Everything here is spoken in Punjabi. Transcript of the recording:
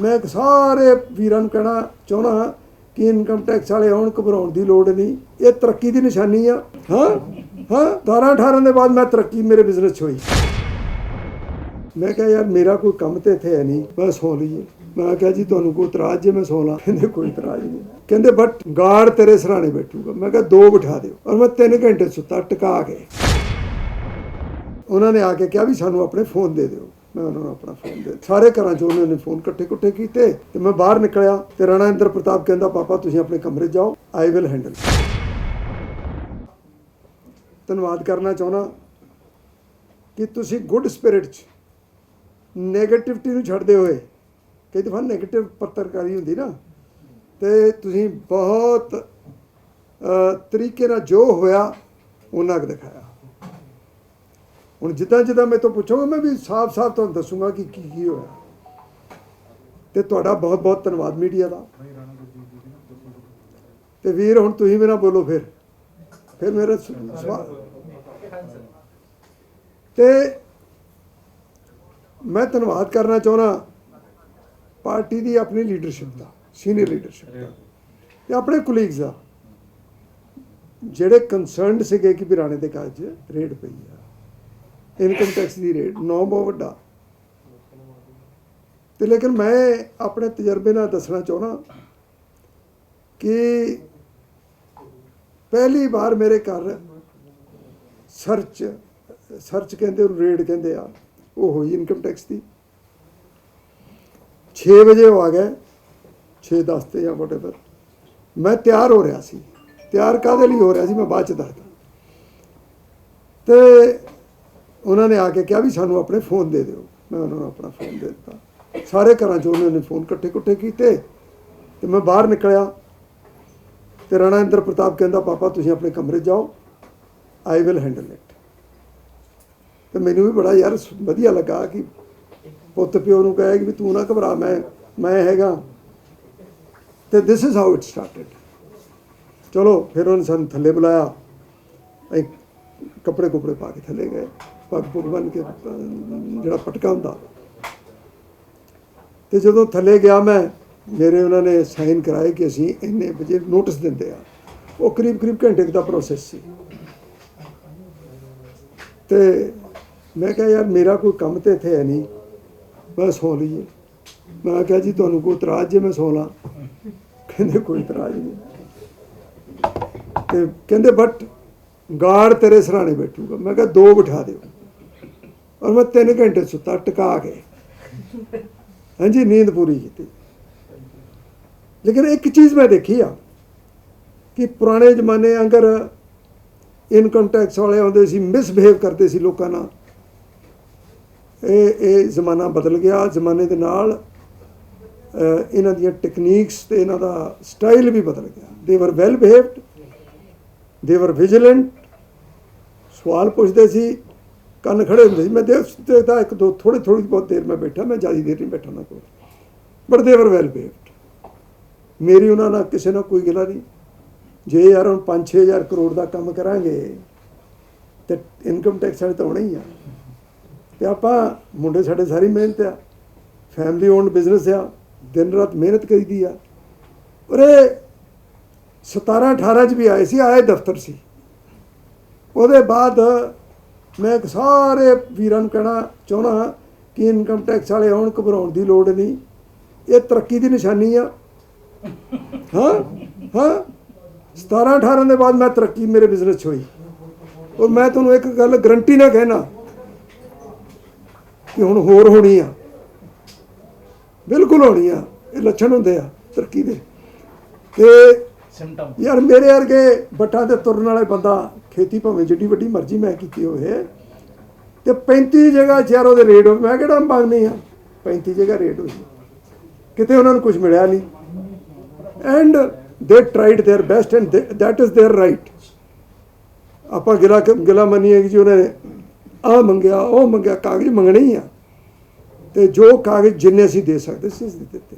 ਮੈਂ ਸਾਰੇ ਵੀਰਾਂ ਨੂੰ ਕਹਿਣਾ ਚਾਹਣਾ ਕਿ ਇਨਕਮ ਟੈਕਸ ਵਾਲੇ ਆਉਣ, ਘਬਰਾਉਣ ਦੀ ਲੋੜ ਨਹੀਂ। ਇਹ ਤਰੱਕੀ ਦੀ ਨਿਸ਼ਾਨੀ ਆ। ਹਾਂ ਹਾਂ 12 18 ਦੇ ਬਾਅਦ ਮੈਂ ਤਰੱਕੀ ਮੇਰੇ ਬਿਜ਼ਨਸ 'ਚ ਹੋਈ। ਮੈਂ ਕਿਹਾ, ਯਾਰ, ਮੇਰਾ ਕੋਈ ਕੰਮ ਤੇ ਇੱਥੇ ਹੈ ਨਹੀਂ। ਬਸ ਸੌ ਲਈਏ ਮੈਂ ਕਿਹਾ, ਜੀ, ਤੁਹਾਨੂੰ ਕੋਈ ਇਤਰਾਜ਼ ਜੇ ਮੈਂ ਸੌ ਲਾਂ? ਕਹਿੰਦੇ, ਕੋਈ ਇਤਰਾਜ਼ ਨਹੀਂ। ਕਹਿੰਦੇ ਬਟ ਗਾਰਡ ਤੇਰੇ ਸਰਾਣੇ ਬੈਠੂਗਾ। ਮੈਂ ਕਿਹਾ, ਦੋ ਬਿਠਾ ਦਿਓ। ਔਰ ਮੈਂ 3 ਘੰਟੇ ਸੁੱਤਾ, ਟਿਕਾ ਕੇ। ਉਹਨਾਂ ਨੇ ਆ ਕੇ ਕਿਹਾ ਵੀ ਸਾਨੂੰ ਆਪਣੇ ਫੋਨ ਦੇ ਦਿਓ। ਮੈਂ ਉਹਨਾਂ ਨੂੰ ਆਪਣਾ ਫੋਨ ਦੇ ਸਾਰੇ ਘਰਾਂ 'ਚ ਉਹਨਾਂ ਨੇ ਫੋਨ ਇਕੱਠੇ ਇਕੱਠੇ ਕੀਤੇ ਤੇ ਮੈਂ ਬਾਹਰ ਨਿਕਲਿਆ ਤੇ ਰਾਣਾ ਇੰਦਰ ਪ੍ਰਤਾਪ ਕਹਿੰਦਾ, ਪਾਪਾ, ਤੁਸੀਂ ਆਪਣੇ ਕਮਰੇ ਜਾਓ ਆਈ ਵਿਲ ਹੈਂਡਲ ਧੰਨਵਾਦ ਕਰਨਾ ਚਾਹੁੰਦਾ ਕਿ ਤੁਸੀਂ ਗੁੱਡ ਸਪਿਰਿਟ 'ਚ 네ਗੇਟਿਵਿਟੀ ਨੂੰ ਛੱਡਦੇ ਹੋਏ, ਕਈ ਦਫਾ 네ਗੇਟਿਵ ਪੱਤਰਕਾਰੀ ਹੁੰਦੀ ਨਾ, ਤੇ ਤੁਸੀਂ ਬਹੁਤ ਤਰੀਕੇ ਨਾਲ ਜੋ ਹੋਇਆ ਉਹਨਾਂ ਕੁ ਦਿਖਾਇਆ। ਹੁਣ ਜਿੱਦਾਂ ਜਿੱਦਾਂ ਮੈਂ ਤੋਂ ਪੁੱਛੋਗੇ, ਮੈਂ ਵੀ ਸਾਫ਼-ਸਾਫ਼ ਤੁਹਾਨੂੰ ਦੱਸੂਗਾ ਕਿ ਕੀ ਕੀ ਹੋਇਆ। ਤੇ ਤੁਹਾਡਾ ਬਹੁਤ-ਬਹੁਤ ਧੰਨਵਾਦ ਮੀਡੀਆ ਦਾ। ਤੇ ਵੀਰ, ਹੁਣ ਤੁਸੀਂ ਵੀ ਨਾ ਬੋਲੋ ਫਿਰ। ਫਿਰ ਮੇਰਾ ਸਵਾਲ ਤੇ ਮੈਂ ਧੰਨਵਾਦ ਕਰਨਾ ਚਾਹੁੰਦਾ ਪਾਰਟੀ ਦੀ ਆਪਣੀ ਲੀਡਰਸ਼ਿਪ ਦਾ ਸੀਨੀਅਰ ਲੀਡਰਸ਼ਿਪ ਦਾ ਤੇ ਆਪਣੇ ਕੁਲੀਗਸ ਦਾ। ਜਿਹੜੇ ਕੰਸਰਨਡ ਸੀਗੇ ਕਿ ਬਿਰਾਣੇ ਦੇ ਕਾਜ ਰੇਡ ਪਈ ਆ। ਇਨਕਮ ਟੈਕਸ ਦੀ ਰੇਟ, ਨੌ ਬਹੁਤ ਵੱਡਾ। ਤੇ ਲੇਕਿਨ ਮੈਂ ਆਪਣੇ ਤਜਰਬੇ ਨਾਲ ਦੱਸਣਾ ਚਾਹੁੰਦਾ ਕਿ ਪਹਿਲੀ ਵਾਰ ਮੇਰੇ ਘਰ ਸਰਚ ਸਰਚ ਕਹਿੰਦੇ ਉਹ ਰੇਡ ਕਹਿੰਦੇ ਆ, ਉਹ ਹੋਈ ਇਨਕਮ ਟੈਕਸ ਦੀ। 6 ਵਜੇ ਉਹ ਆ ਗਏ 6 10 ਤੇ ਜਾਂ ਵਟਐਵਰ ਮੈਂ ਤਿਆਰ ਹੋ ਰਿਹਾ ਸੀ। ਤਿਆਰ ਕਾਦੇ ਲਈ ਹੋ ਰਿਹਾ ਸੀ, ਮੈਂ ਬਾਅਦ ਚ ਦੱਸਦਾ। ਤੇ ਉਹਨਾਂ ਨੇ ਆ ਕੇ ਕਿਹਾ ਵੀ ਸਾਨੂੰ ਆਪਣੇ ਫੋਨ ਦੇ ਦਿਓ। ਮੈਂ ਉਹਨਾਂ ਨੂੰ ਆਪਣਾ ਫੋਨ ਦੇ ਦਿੱਤਾ। ਸਾਰੇ ਘਰਾਂ 'ਚ ਉਹਨਾਂ ਨੇ ਫੋਨ ਇਕੱਠੇ ਇਕੱਠੇ ਕੀਤੇ ਤੇ ਮੈਂ ਬਾਹਰ ਨਿਕਲਿਆ ਤੇ ਰਾਣਾ ਇੰਦਰ ਪ੍ਰਤਾਪ ਕਹਿੰਦਾ, ਪਾਪਾ, ਤੁਸੀਂ ਆਪਣੇ ਕਮਰੇ ਜਾਓ। ਆਈ ਵਿਲ ਹੈਂਡਲ ਇਟ ਤੇ ਮੈਨੂੰ ਵੀ ਬੜਾ ਯਾਰ ਵਧੀਆ ਲੱਗਾ ਕਿ ਪੁੱਤ ਪਿਓ ਨੂੰ ਕਹੇ ਕਿ ਵੀ ਤੂੰ ਨਾ ਘਬਰਾ, ਮੈਂ ਮੈਂ ਹੈਗਾ। ਤੇ this is how it started ਚਲੋ, ਫਿਰ ਉਹਨੇ ਸਾਨੂੰ ਥੱਲੇ ਬੁਲਾਇਆ। ਕੱਪੜੇ ਕੁਪੜੇ ਪਾ ਕੇ ਥੱਲੇ ਗਏ। ਪੱਗ ਪੁੱਗ ਬੰਨ ਕੇ, ਜਿਹੜਾ ਪਟਕਾ ਹੁੰਦਾ। ਤੇ ਜਦੋਂ ਥੱਲੇ ਗਿਆ ਮੈਂ, ਮੇਰੇ ਉਹਨਾਂ ਨੇ ਸਾਈਨ ਕਰਾਏ ਕਿ ਅਸੀਂ ਇੰਨੇ ਵਜੇ ਨੋਟਿਸ ਦਿੰਦੇ ਆ। ਉਹ ਕਰੀਬ ਕਰੀਬ ਘੰਟੇ ਦਾ ਪ੍ਰੋਸੈਸ ਸੀ। ਤੇ ਮੈਂ ਕਿਹਾ, ਯਾਰ, ਮੇਰਾ ਕੋਈ ਕੰਮ ਤੇ ਇੱਥੇ ਹੈ ਨਹੀਂ। ਬਸ ਸੌ ਲਈਏ ਮੈਂ ਕਿਹਾ, ਜੀ, ਤੁਹਾਨੂੰ ਕੋਈ ਇਤਰਾਜ਼ ਜੇ ਮੈਂ ਸੌ ਲਾਂ? ਕਹਿੰਦੇ, ਕੋਈ ਇਤਰਾਜ਼ ਨਹੀਂ। ਤੇ ਕਹਿੰਦੇ ਬਟ ਗਾਰਡ ਤੇਰੇ ਸਰਾਣੇ ਬੈਠੂਗਾ। ਮੈਂ ਕਿਹਾ, ਦੋ ਬਿਠਾ ਦਿਓ। ਔਰ ਮੈਂ 3 ਘੰਟੇ ਸੁੱਤਾ, ਟਿਕਾ ਕੇ। ਹਾਂਜੀ, ਨੀਂਦ ਪੂਰੀ ਕੀਤੀ। ਲੇਕਿਨ ਇੱਕ ਚੀਜ਼ ਮੈਂ ਦੇਖੀ ਆ ਕਿ ਪੁਰਾਣੇ ਜ਼ਮਾਨੇ ਅੰਗਰ ਇਨਕਮ ਟੈਕਸ ਵਾਲੇ ਆਉਂਦੇ ਸੀ ਮਿਸਬਿਹੇਵ ਕਰਦੇ ਸੀ ਲੋਕਾਂ ਨਾਲ। ਇਹ ਇਹ ਜ਼ਮਾਨਾ ਬਦਲ ਗਿਆ। ਜ਼ਮਾਨੇ ਦੇ ਨਾਲ ਇਹਨਾਂ ਦੀਆਂ ਟੈਕਨੀਕਸ ਤੇ ਇਹਨਾਂ ਦਾ ਸਟਾਈਲ ਵੀ ਬਦਲ ਗਿਆ। ਦੇ ਵਰ ਵੈਲ ਬਿਹੇਵਡ ਦੇ ਵਰ ਵਿਜੀਲੈਂਟ ਸਵਾਲ ਪੁੱਛਦੇ ਸੀ ਕੰਨ ਖੜੇ ਹੁੰਦੇ ਸੀ। ਮੈਂ ਦੇਖ ਦੇਖਦਾ ਇੱਕ ਦੋ ਥੋੜੀ ਥੋੜੀ ਬਹੁਤ ਦੇਰ ਮੈਂ ਬੈਠਾ, ਮੈਂ ਜ਼ਿਆਦਾ ਦੇਰ ਨਹੀਂ ਬੈਠਾ ਨਾ ਕੋਲ। ਬਟ ਦੇ ਵਰ ਵੈਲ ਬਿਹੇਵਡ ਮੇਰੀ ਉਹਨਾਂ ਨਾਲ ਕਿਸੇ ਨਾਲ ਕੋਈ ਗਿਲਾ ਨਹੀਂ। ਜੇ ਯਾਰ ਹੁਣ 5-6000 ਕਰੋੜ ਦਾ ਕੰਮ ਕਰਾਂਗੇ, ਤੇ ਇਨਕਮ ਟੈਕਸ ਵਾਲੇ ਤਾਂ ਹੋਣਾ ਹੀ ਆ। ਤੇ ਆਪਾਂ ਮੁੰਡੇ ਸਾਡੇ ਸਾਰੀ ਮਿਹਨਤ ਆ। ਫੈਮਿਲੀ ਓਨਡ ਬਿਜ਼ਨਸ ਆ। ਦਿਨ ਰਾਤ ਮਿਹਨਤ ਕਰੀਦੀ ਆ। ਉਰੇ 17 18 ਚ ਵੀ ਆਏ ਸੀ, ਆਏ ਦਫ਼ਤਰ ਸੀ। ਉਹਦੇ ਬਾਅਦ ਮੈਂ ਇੱਕ ਸਾਰੇ ਵੀਰਾਂ ਨੂੰ ਕਹਿਣਾ ਚਾਹੁੰਦਾ ਕਿ ਇਨਕਮ ਟੈਕਸ ਵਾਲੇ ਆਉਣ ਘਬਰਾਉਣ ਦੀ ਲੋੜ ਨਹੀਂ। ਇਹ ਤਰੱਕੀ ਦੀ ਨਿਸ਼ਾਨੀ ਆ। ਹਾਂ ਹਾਂ। 17 18 ਦੇ ਬਾਅਦ ਮੈਂ ਤਰੱਕੀ ਮੇਰੇ ਬਿਜ਼ਨਸ 'ਚ ਹੋਈ। ਔਰ ਮੈਂ ਤੁਹਾਨੂੰ ਇੱਕ ਗੱਲ ਗਰੰਟੀ ਨਾਲ ਕਹਿਣਾ ਕਿ ਹੁਣ ਹੋਰ ਹੋਣੀ ਆ। ਬਿਲਕੁਲ ਹੋਣੀ ਆ। ਇਹ ਲੱਛਣ ਹੁੰਦੇ ਆ ਤਰੱਕੀ ਦੇ। ਤੇ ਸਿਮਟਮ ਯਾਰ ਮੇਰੇ ਵਰਗੇ ਬੱਟਾਂ ਤੇ ਤੁਰਨ ਵਾਲੇ ਬੰਦਾ ਖੇਤੀ ਭਾਵੇਂ ਜਿੱਡੀ ਵੱਡੀ ਮਰਜ਼ੀ ਮੈਂ ਕੀਤੀ ਹੋਵੇ ਤੇ 35 ਜਗ੍ਹਾ ਸ਼ਹਿਰੋਂ ਦੇ ਰੇਟ ਹੋਵੇ ਮੈਂ ਕਿਹੜਾ ਮੰਗਨੀ ਆ 35 ਜਗ੍ਹਾ ਰੇਟ ਹੋਈ ਕਿਤੇ ਉਹਨਾਂ ਨੂੰ ਕੁਝ ਮਿਲਿਆ ਨਹੀਂ and they tried their best and that is their right ਆਪਾਂ ਗਿਲਾ ਗਿਲਾ ਮੰਨੀਏ ਕਿ ਜੀ ਉਹਨਾਂ ਨੇ ਆ ਮੰਗਿਆ ਉਹ ਮੰਗਿਆ ਕਾਗਜ਼ ਮੰਗਣੇ ਹੀ ਆ ਤੇ ਜੋ ਕਾਗਜ਼ ਜਿੰਨੇ ਅਸੀਂ ਦੇ ਸਕਦੇ ਸੀ ਅਸੀਂ ਦਿੱਤੇ